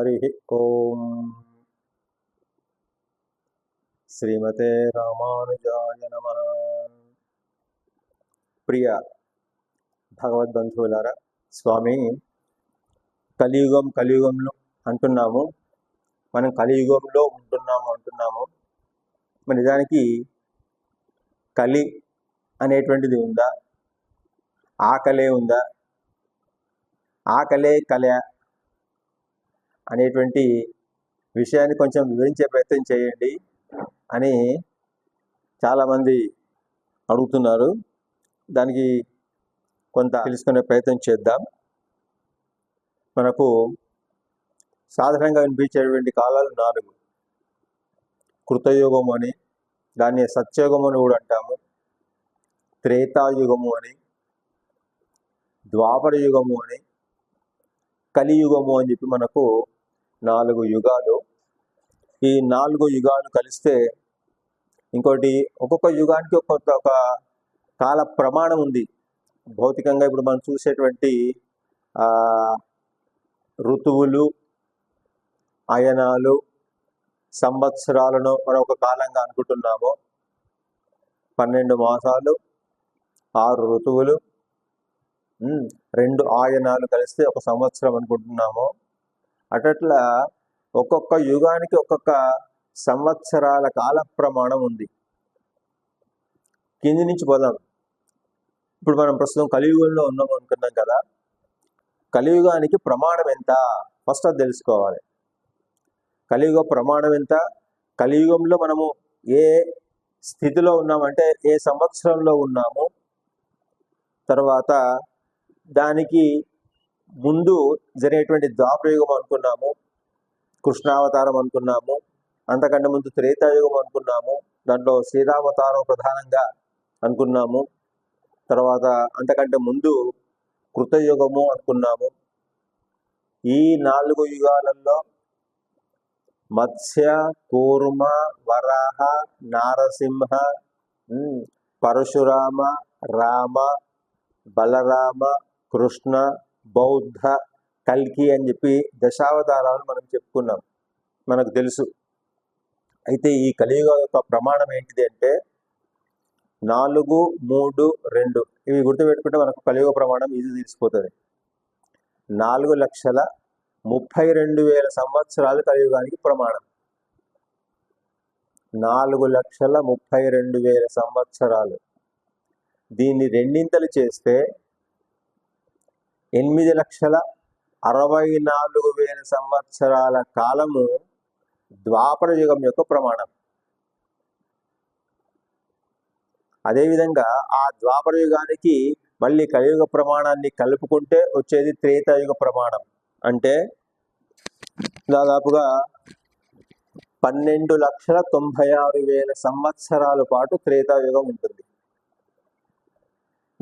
గురుభ్యో నమ హరి ఓం. శ్రీమతే రామానుజాయ నమ. ప్రియ భగవద్బంధువులారా స్వామి కలియుగం కలియుగంలో అంటున్నాము. మనం కలియుగంలో ఉంటున్నాము అంటున్నాము. మరి నిజానికి కలి అనేటువంటిది ఉందా? ఆకలే ఉందా? ఆకలే కల అనేటువంటి విషయాన్ని కొంచెం వివరించే ప్రయత్నం చేయండి అని చాలామంది అడుగుతున్నారు. దానికి కొంత తెలుసుకునే ప్రయత్నం చేద్దాం. మనకు సాధారణంగా వినిపించేటువంటి కాలాలు నాలుగు. కృతయుగము అని దాన్ని సత్యయుగము అని కూడా అంటాము. త్రేతాయుగము అని ద్వాపర యుగము అని కలియుగము అని చెప్పి మనకు నాలుగు యుగాలు. ఈ నాలుగు యుగాలు కలిస్తే ఇంకోటి ఒక్కొక్క యుగానికి ఒక్కొక్క ఒక కాల ప్రమాణం ఉంది. భౌతికంగా ఇప్పుడు మనం చూసేటువంటి ఋతువులు అయనాలు సంవత్సరాలను మనం ఒక కాలంగా అనుకుంటున్నాము. పన్నెండు మాసాలు ఆరు ఋతువులు రెండు ఆయనాలు కలిస్తే ఒక సంవత్సరం అనుకుంటున్నాము. అట్లా ఒక్కొక్క యుగానికి ఒక్కొక్క సంవత్సరాల కాల ప్రమాణం ఉంది. కింది నుంచి పోదాం ఇప్పుడు మనం ప్రస్తుతం కలియుగంలో ఉన్నాం అనుకున్నాం కదా. కలియుగానికి ప్రమాణం ఎంత? ఫస్ట్ అది తెలుసుకోవాలి. కలియుగ ప్రమాణం ఎంత? కలియుగంలో మనము ఏ స్థితిలో ఉన్నామంటే ఏ సంవత్సరంలో ఉన్నాము? తర్వాత దానికి ముందు జరిగేటువంటి ద్వాపరయుగం అనుకున్నాము కృష్ణావతారం అనుకున్నాము అంతకంటే ముందు త్రేతాయుగం అనుకున్నాము దాంట్లో శ్రీరామతారం ప్రధానంగా అనుకున్నాము తర్వాత అంతకంటే ముందు కృతయుగము అనుకున్నాము. ఈ నాలుగు యుగాలలో మత్స్య కూర్మ వరాహ నారసింహ పరశురామ రామ బలరామ కృష్ణ బౌద్ధ కల్కి అని చెప్పి దశావతారాలు మనం చెప్పుకున్నాం. మనకు తెలుసు. అయితే ఈ కలియుగ యొక్క ప్రమాణం ఏంటిది అంటే నాలుగు మూడు రెండు ఇవి గుర్తుపెట్టుకుంటే మనకు కలియుగ ప్రమాణం ఇది తీసిపోతుంది నాలుగు లక్షల ముప్పై రెండు వేల సంవత్సరాలు కలియుగానికి ప్రమాణం. నాలుగు లక్షల ముప్పై రెండు వేల సంవత్సరాలు. దీన్ని రెండింతలు చేస్తే ఎనిమిది లక్షల అరవై నాలుగు వేల సంవత్సరాల కాలము ద్వాపర యుగం యొక్క ప్రమాణం. అదేవిధంగా ఆ ద్వాపర యుగానికి మళ్ళీ కలియుగ ప్రమాణాన్ని కలుపుకుంటే వచ్చేది త్రేతాయుగ ప్రమాణం. అంటే దాదాపుగా పన్నెండు లక్షల తొంభై ఆరు వేల సంవత్సరాల పాటు త్రేతాయుగం ఉంటుంది.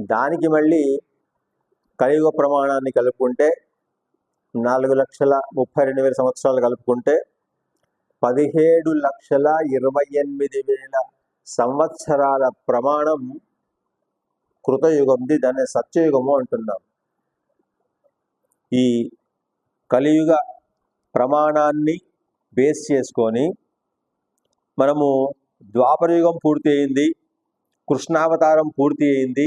దానికి మళ్ళీ కలియుగ ప్రమాణాన్ని కలుపుకుంటే నాలుగు లక్షల ముప్పై రెండు వేల సంవత్సరాలు కలుపుకుంటే పదిహేడు లక్షల ఇరవై ఎనిమిది వేల సంవత్సరాల ప్రమాణం కృతయుగంది దాన్ని సత్యయుగము అంటున్నాం. ఈ కలియుగ ప్రమాణాన్ని బేస్ చేసుకొని మనము ద్వాపరయుగం పూర్తి అయింది కృష్ణావతారం పూర్తి అయింది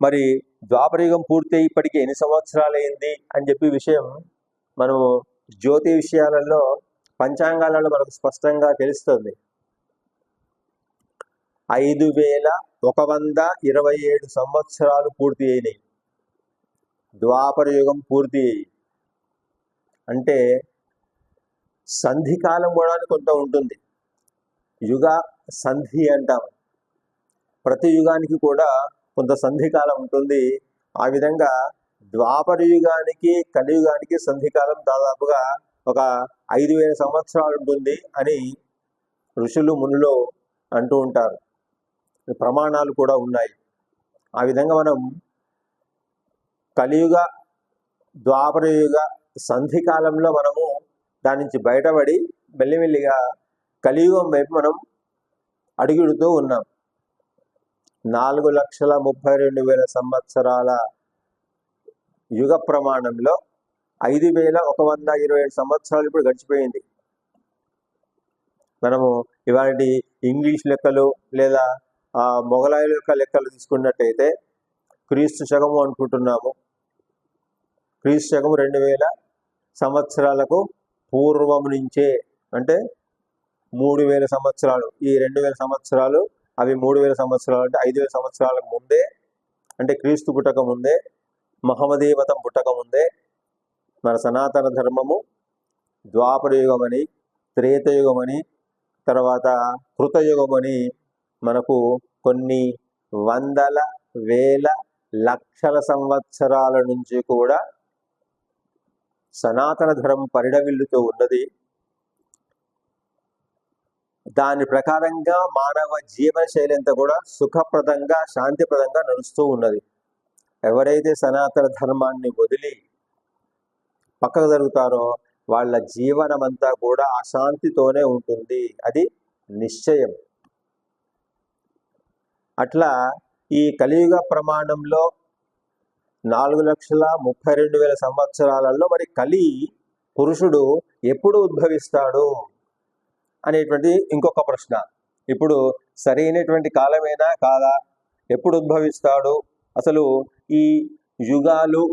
మరి ద్వాపరయుగం పూర్తి ఇప్పటికీ ఎన్ని సంవత్సరాలు అయింది అని చెప్పి విషయం మనము జ్యోతి విషయాలలో పంచాంగాలలో మనకు స్పష్టంగా తెలుస్తుంది. ఐదు వేల ఒక వంద ఇరవై ఏడు సంవత్సరాలు పూర్తి అయినాయి. ద్వాపర యుగం పూర్తి అయ్యి. అంటే సంధి కాలం కూడా కొంత ఉంటుంది. యుగ సంధి అంటాం ప్రతి యుగానికి కూడా కొంత సంధికాలం ఉంటుంది. ఆ విధంగా ద్వాపర యుగానికి కలియుగానికి సంధికాలం దాదాపుగా ఒక ఐదు వేల సంవత్సరాలు ఉంటుంది అని ఋషులు మునులు అంటూ ఉంటారు. ప్రమాణాలు కూడా ఉన్నాయి. ఆ విధంగా మనం కలియుగ ద్వాపరయుగ సంధి కాలంలో మనము దాని నుంచి బయటపడి మెల్లిమెల్లిగా కలియుగం వైపు మనం అడుగుడుతూ ఉన్నాం. నాలుగు లక్షల ముప్పై రెండు వేల సంవత్సరాల యుగ ప్రమాణంలో ఐదు వేల ఒక వంద ఇరవై ఏడు సంవత్సరాలు ఇప్పుడు గడిచిపోయింది. మనము ఇవాటి ఇంగ్లీష్ లెక్కలు లేదా ఆ, మొఘలాయుల యొక్క లెక్కలు తీసుకున్నట్టయితే క్రీస్తు శకము అనుకుంటున్నాము. క్రీస్తు శకము రెండు వేల సంవత్సరాలకు పూర్వం నుంచే అంటే మూడు వేల సంవత్సరాలు ఈ రెండు వేల సంవత్సరాలు అవి మూడు వేల సంవత్సరాలు అంటే ఐదు వేల సంవత్సరాలకు ముందే అంటే క్రీస్తు పుట్టక ముందే మహమదేవతం పుట్టక ముందే మన సనాతన ధర్మము ద్వాపరయుగమని త్రేతయుగమని తర్వాత కృతయుగమని మనకు కొన్ని వందల వేల లక్షల సంవత్సరాల నుంచి కూడా సనాతన ధర్మం పరిడవిల్లుతూ ఉన్నది. దాని ప్రకారంగా మానవ జీవన శైలి అంతా కూడా సుఖప్రదంగా శాంతిప్రదంగా నడుస్తూ ఉన్నది. ఎవరైతే సనాతన ధర్మాన్ని వదిలి పక్కకు జరుగుతారో వాళ్ళ జీవనం అంతా కూడా అశాంతితోనే ఉంటుంది. అది నిశ్చయం. అట్లా ఈ కలియుగ ప్రమాణంలో నాలుగు లక్షల ముప్పై రెండు వేల సంవత్సరాలలో మరి కలి పురుషుడు ఎప్పుడు ఉద్భవిస్తాడు? అనేటువంటి ఇంకొక ప్రశ్న. ఇప్పుడు సరైనటువంటి కాలమేనా కాదా? ఎప్పుడు ఉద్భవిస్తాడు? అసలు ఈ యుగాలు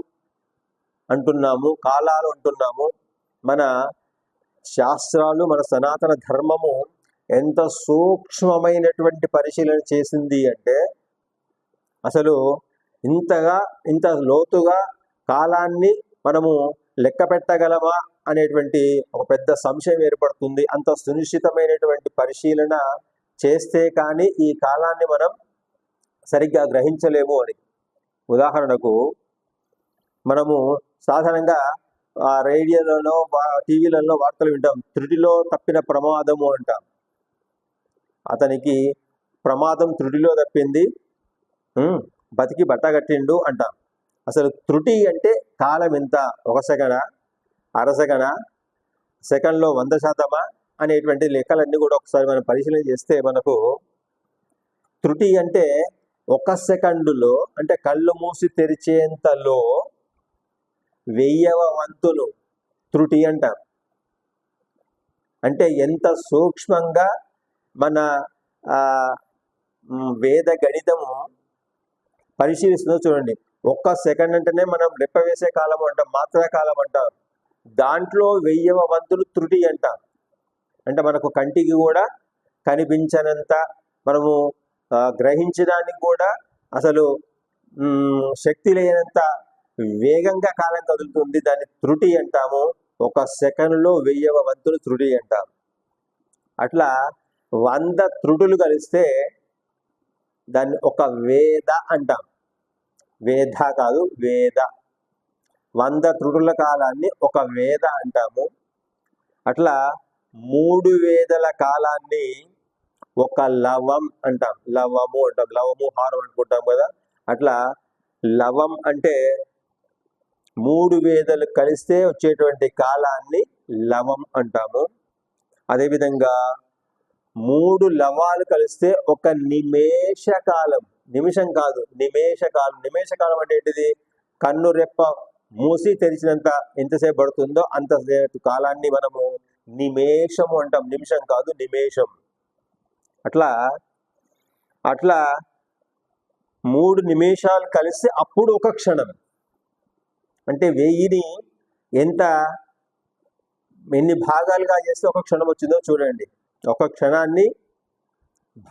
అంటున్నాము కాలాలు అంటున్నాము మన శాస్త్రాలు మన సనాతన ధర్మము ఎంత సూక్ష్మమైనటువంటి పరిశీలన చేసింది అంటే అసలు ఇంతగా ఇంత లోతుగా కాలాన్ని మనము లెక్క పెట్టగలమా? అనేటువంటి ఒక పెద్ద సంశయం ఏర్పడుతుంది. అంత సునిశ్చితమైనటువంటి పరిశీలన చేస్తే కానీ ఈ కాలాన్ని మనం సరిగ్గా గ్రహించలేము అని. ఉదాహరణకు మనము సాధారణంగా ఆ రేడియోలలో టీవీలలో వార్తలు వింటాం. త్రుటిలో తప్పిన ప్రమాదము అంటాం. అతనికి ప్రమాదం త్రుటిలో తప్పింది. బతికి బట్ట కట్టిండు అంటాం. అసలు త్రుటి అంటే కాలం ఎంత ఒక సెకనా? అరసగన సెకండ్లో వంద శాతమా? అనేటువంటి లెక్కలన్నీ కూడా ఒకసారి మనం పరిశీలన చేస్తే మనకు త్రుటి అంటే ఒక సెకండులో అంటే కళ్ళు మూసి తెరిచేంతలో వెయ్యవ వంతులు త్రుటి అంటాం. అంటే ఎంత సూక్ష్మంగా మన వేద గణితము పరిశీలిస్తుందో చూడండి. ఒక్క సెకండ్ అంటేనే మనం రెప్ప వేసే కాలం అంటాం మాత్రా కాలం అంటాం. దాంట్లో వెయ్యవ వంతులు త్రుటి అంటాం. అంటే మనకు కంటికి కూడా కనిపించనంత మనము గ్రహించడానికి కూడా అసలు శక్తి లేనంత వేగంగా కాలం కదులుతుంది. దాన్ని త్రుటి అంటాము. ఒక సెకండ్లో వెయ్యవ వంతులు త్రుటి అంటాం అట్లా వంద త్రుటులు కలిస్తే దాన్ని ఒక వేద అంటాం. వేద కాదు వేద వంద త్రుడుల కాలాన్ని ఒక వేద అంటాము. అట్లా మూడు వేదల కాలాన్ని ఒక లవం అంటాం. లవము అంటాం. లవము హారం అనుకుంటాం కదా. అట్లా లవం అంటే మూడు వేదలు కలిస్తే వచ్చేటువంటి కాలాన్ని లవం అంటాము. అదేవిధంగా మూడు లవాలు కలిస్తే ఒక నిమేష కాలం నిమిషం కాదు నిమేష కాలం నిమేష కాలం అంటే ఏంటిది? కన్ను రెప్ప మూసి తెరిచినంత ఎంతసేపు పడుతుందో అంతసేపు కాలాన్ని మనము నిమేషము అంటాం. నిమిషం కాదు నిమేషం. అట్లా అట్లా మూడు నిమిషాలు కలిస్తే అప్పుడు ఒక క్షణం. అంటే వెయ్యిని ఎంత ఎన్ని భాగాలుగా చేస్తే ఒక క్షణం వచ్చిందో చూడండి. ఒక క్షణాన్ని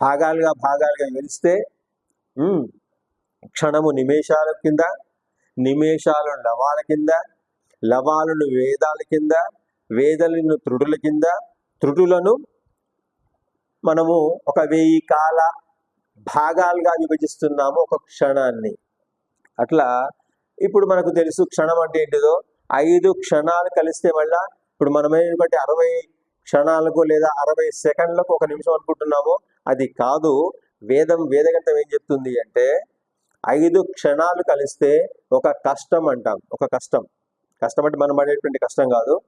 భాగాలుగా భాగాలుగా గెలిస్తే ఉమ్, క్షణము నిమేషాల కింద నిమేషాలు లవాల కింద లవాలను వేదాల కింద వేదలను త్రుడుల కింద త్రుడులను మనము ఒక వెయ్యి కాల భాగాలుగా విభజిస్తున్నాము ఒక క్షణాన్ని. అట్లా ఇప్పుడు మనకు తెలుసు క్షణం అంటే ఏంటిదో? ఐదు క్షణాలు కలిస్తే మళ్ళా ఇప్పుడు మనమైనటువంటి అరవై క్షణాలకు లేదా అరవై సెకండ్లకు ఒక నిమిషం అనుకుంటున్నాము. అది కాదు వేదం వేదగంటం ఏం చెప్తుంది అంటే ఐదు క్షణాలు కలిస్తే ఒక కష్టం అంటాం. ఒక కష్టం. కష్టం అంటే మనం పడేటువంటి కష్టం కాదు.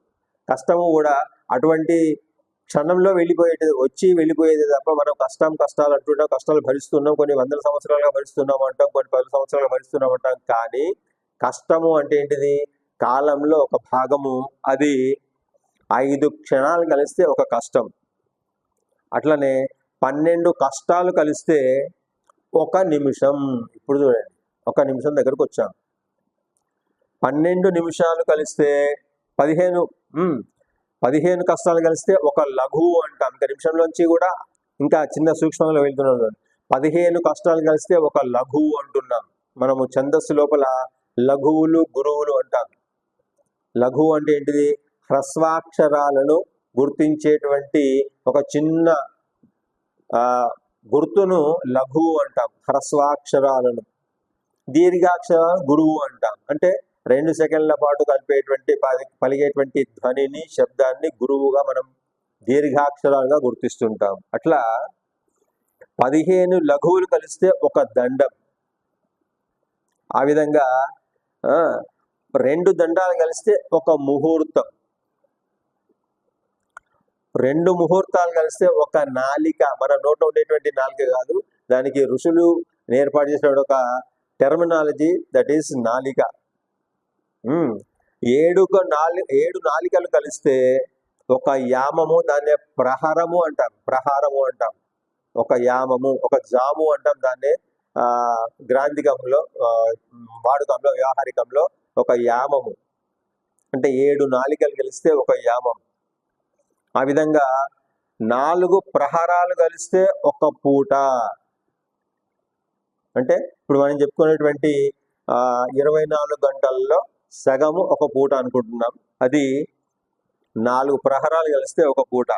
కష్టము కూడా అటువంటి క్షణంలో వెళ్ళిపోయేది వచ్చి వెళ్ళిపోయేది తప్ప మనం కష్టం కష్టాలు అంటుంటాం కష్టాలు భరిస్తున్నాం కొన్ని వందల సంవత్సరాలుగా భరిస్తున్నాం అంటాం కొన్ని పది సంవత్సరాలుగా భరిస్తున్నాం అంటాం. కానీ కష్టము అంటే ఏంటిది? కాలంలో ఒక భాగము అది ఐదు క్షణాలు కలిస్తే ఒక కష్టం. అట్లనే పన్నెండు కష్టాలు కలిస్తే ఒక నిమిషం. ఇప్పుడు చూడండి. ఒక నిమిషం దగ్గరకు వచ్చాం పన్నెండు నిమిషాలు కలిస్తే పదిహేను పదిహేను కష్టాలు కలిస్తే ఒక లఘువు అంటాం. ఇంకా నిమిషంలోంచి కూడా ఇంకా చిన్న సూక్ష్మంలో వెళ్తున్నాం పదిహేను కష్టాలు కలిస్తే ఒక లఘువు అంటున్నాం. మనము ఛందస్సు లోపల లఘువులు గురువులు అంటాం. లఘువు అంటే ఏంటిది? హ్రస్వాక్షరాలను గుర్తించేటువంటి ఒక చిన్న గుర్తును లఘువు అంటాం హ్రస్వాక్షరాలను. దీర్ఘాక్షరాలను గురువు అంటాం. అంటే రెండు సెకండ్ల పాటు కలిపేటువంటి పలిగేటువంటి ధ్వనిని శబ్దాన్ని గురువుగా మనం దీర్ఘాక్షరాలుగా గుర్తిస్తుంటాం. అట్లా పదిహేను లఘువులు కలిస్తే ఒక దండం. ఆ విధంగా ఆ, రెండు దండాలు కలిస్తే ఒక ముహూర్తం. రెండు ముహూర్తాలు కలిస్తే ఒక నాలిక మన నోట ఉండేటువంటి నాలిక కాదు. దానికి ఋషులు ఏర్పాటు చేసిన ఒక టెర్మినాలజీ దట్ ఈస్ నాలిక. ఏడు ఏడుక నాలి ఏడు నాలికలు కలిస్తే ఒక యామము దాన్ని ప్రహారము అంటాం. ప్రహారము అంటాం. ఒక యామము ఒక జాము అంటాం దాన్ని. గ్రాంధికంలో వాడుకంలో వ్యవహారికంలో ఒక యామము. అంటే ఏడు నాలికలు కలిస్తే ఒక యామం. ఆ విధంగా నాలుగు ప్రహారాలు కలిస్తే ఒక పూట. అంటే ఇప్పుడు మనం చెప్పుకునేటువంటి ఆ ఇరవై నాలుగు గంటల్లో సగము ఒక పూట అనుకుంటున్నాం. అది నాలుగు ప్రహరాలు కలిస్తే ఒక పూట.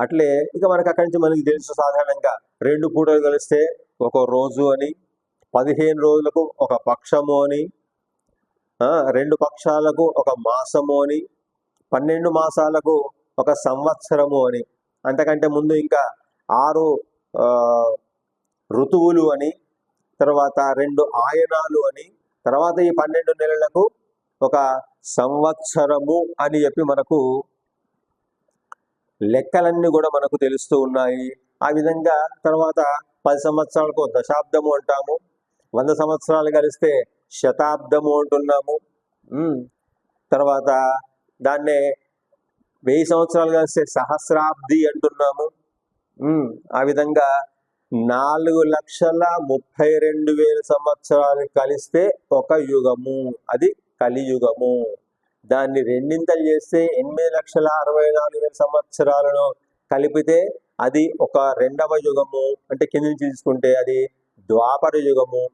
అట్లే ఇక మనకు అక్కడి నుంచి మనకి తెలుసు సాధారణంగా రెండు పూటలు కలిస్తే ఒక రోజు అని పదిహేను రోజులకు ఒక పక్షము అని రెండు పక్షాలకు ఒక మాసము అని పన్నెండు మాసాలకు ఒక సంవత్సరము అని. అంతకంటే ముందు ఇంకా ఆరు ఋతువులు అని తర్వాత రెండు ఆయనాలు అని తర్వాత ఈ పన్నెండు నెలలకు ఒక సంవత్సరము అని చెప్పి మనకు లెక్కలన్నీ కూడా మనకు తెలుస్తూ ఉన్నాయి. ఆ విధంగా తర్వాత పది సంవత్సరాలకు దశాబ్దము అంటాము. వంద సంవత్సరాలు కలిస్తే శతాబ్దము అంటున్నాము. తర్వాత దాన్నే వెయ్యి సంవత్సరాలు కలిస్తే సహస్రాబ్ది అంటున్నాము. ఆ విధంగా నాలుగు లక్షల ముప్పై రెండు వేల సంవత్సరాలు కలిస్తే ఒక యుగము. అది కలియుగము. దాన్ని రెండింతలు చేస్తే ఎనిమిది లక్షల అరవై నాలుగు వేల సంవత్సరాలను కలిపితే అది ఒక రెండవ యుగము. అంటే కింద నుంచి తీసుకుంటే అది ద్వాపర యుగము.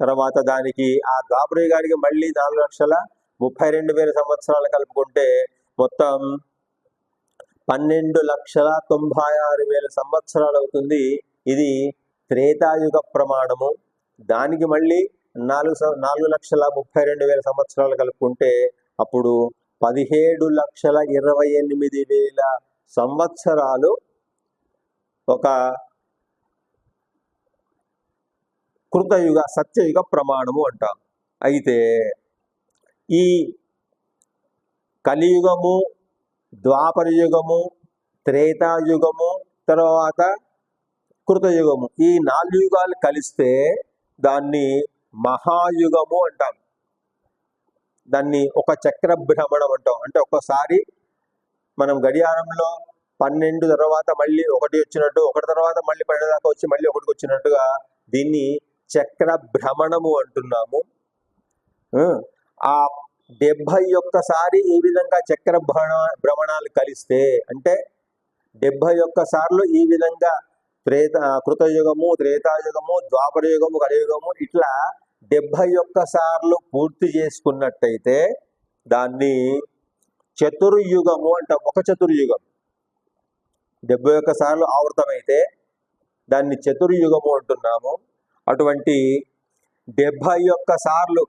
తర్వాత దానికి ఆ ద్వాపర యుగానికి మళ్ళీ నాలుగు లక్షల ముప్పై రెండు వేల సంవత్సరాలు కలుపుకుంటే మొత్తం పన్నెండు లక్షల తొంభై ఆరు వేల సంవత్సరాలు అవుతుంది ఇది త్రేతాయుగ ప్రమాణము. దానికి మళ్ళీ నాలుగు నాలుగు లక్షల ముప్పై రెండు వేల సంవత్సరాలు కలుపుకుంటే అప్పుడు పదిహేడు లక్షల ఇరవై ఎనిమిది వేల సంవత్సరాలు ఒక కృతయుగ సత్యయుగ ప్రమాణము అంటాం. అయితే ఈ కలియుగము ద్వాపర యుగము త్రేతాయుగము తర్వాత కృతయుగము. ఈ నాలుగు యుగాలు కలిస్తే దాన్ని మహాయుగము అంటాం. దాన్ని ఒక చక్ర భ్రమణం అంటాం. అంటే ఒక్కసారి మనం గడియారంలో పన్నెండు తర్వాత మళ్ళీ ఒకటి వచ్చినట్టు ఒకటి తర్వాత మళ్ళీ పన్నెండు దాకా వచ్చి మళ్ళీ ఒకటికి వచ్చినట్టుగా దీన్ని చక్ర భ్రమణము అంటున్నాము. ఆ, డెబ్బై ఒక్కసారి ఈ విధంగా చక్ర భ్రమణ భ్రమణాలు కలిస్తే అంటే డెబ్బై ఒక్క సార్లు ఈ విధంగా త్రేత కృతయుగము త్రేతాయుగము ద్వాపరయుగము కలియుగము ఇట్లా డెబ్బై ఒక్క సార్లు పూర్తి చేసుకున్నట్టయితే దాన్ని చతుర్యుగము అంటాం. ఒక చతుర్యుగం. డెబ్బై ఒక్క సార్లు ఆవృతమైతే దాన్ని చతుర్యుగము అంటున్నాము. అటువంటి డెబ్బై ఒక్క సార్లు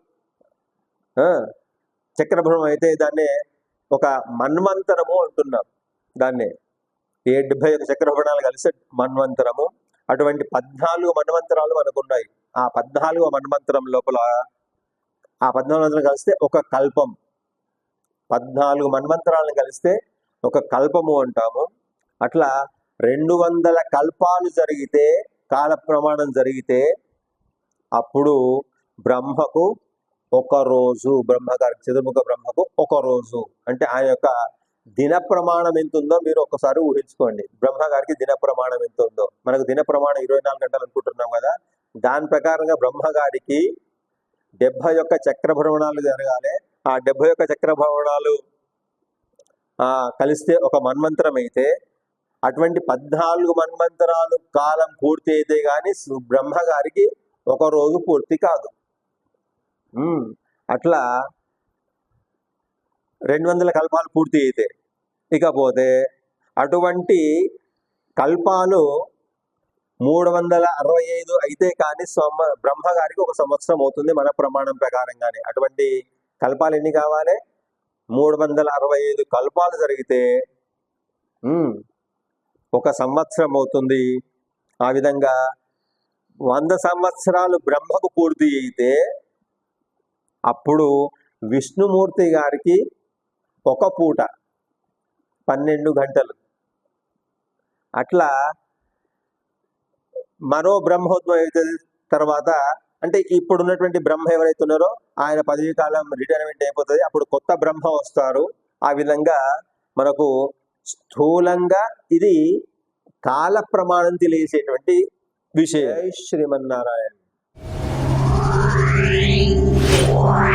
చక్రభ్రమం అయితే దాన్ని ఒక మన్వంతరము అంటున్నాం. దాన్ని ఏ డెబ్బై ఒక చక్రభ్రమణాలు కలిసి మన్వంతరము అటువంటి పద్నాలుగు మన్వంతరాలు మనకు ఉన్నాయి ఆ పద్నాలుగు మన్వంతరం లోపల ఆ పద్నాలుగు మంత్రం కలిస్తే ఒక కల్పం. పద్నాలుగు మన్వంతరాలను కలిస్తే ఒక కల్పము అంటాము. అట్లా రెండు వందల కల్పాలు జరిగితే కాల ప్రమాణం జరిగితే అప్పుడు బ్రహ్మకు ఒక రోజు బ్రహ్మగారికి చతుర్ముఖ బ్రహ్మకు ఒక రోజు. అంటే ఆయన యొక్క దిన ప్రమాణం ఎంత ఉందో మీరు ఒకసారి ఊహించుకోండి. బ్రహ్మగారికి దిన ప్రమాణం ఎంత ఉందో మనకు దిన ప్రమాణం ఇరవై నాలుగు గంటలు అనుకుంటున్నాం కదా. దాని ప్రకారంగా బ్రహ్మగారికి డెబ్బై యొక్క చక్ర భ్రమణాలు జరగాలి. ఆ డెబ్బై యొక్క చక్ర భ్రమణాలు కలిస్తే ఒక మన్మంత్రం అయితే అటువంటి పద్నాలుగు మన్మంతరాలు కాలం పూర్తి అయితే కానీ బ్రహ్మగారికి ఒక రోజు పూర్తి కాదు. అట్లా రెండు వందల కల్పాలు పూర్తి అయితే. ఇకపోతే అటువంటి కల్పాలు మూడు వందల అరవై ఐదు అయితే కానీ సొమ్మ బ్రహ్మగారికి ఒక సంవత్సరం అవుతుంది మన ప్రమాణం ప్రకారంగానే. అటువంటి కల్పాలు ఎన్ని కావాలి? మూడు వందల అరవై ఐదు కల్పాలు జరిగితే ఒక సంవత్సరం అవుతుంది. ఆ విధంగా వంద సంవత్సరాలు బ్రహ్మకు పూర్తి అయితే అప్పుడు విష్ణుమూర్తి గారికి ఒక పూట పన్నెండు గంటలు. అట్లా మరో బ్రహ్మోద్భవం అవుతుంది తర్వాత అంటే ఇప్పుడు ఉన్నటువంటి బ్రహ్మ ఎవరైతే ఉన్నారో ఆయన పదవీ కాలం రిటైర్మెంట్ అయిపోతుంది. అప్పుడు కొత్త బ్రహ్మ వస్తారు. ఆ విధంగా మనకు స్థూలంగా ఇది కాల ప్రమాణం తెలియసేటువంటి విషయం. శ్రీమన్నారాయణ. Wow.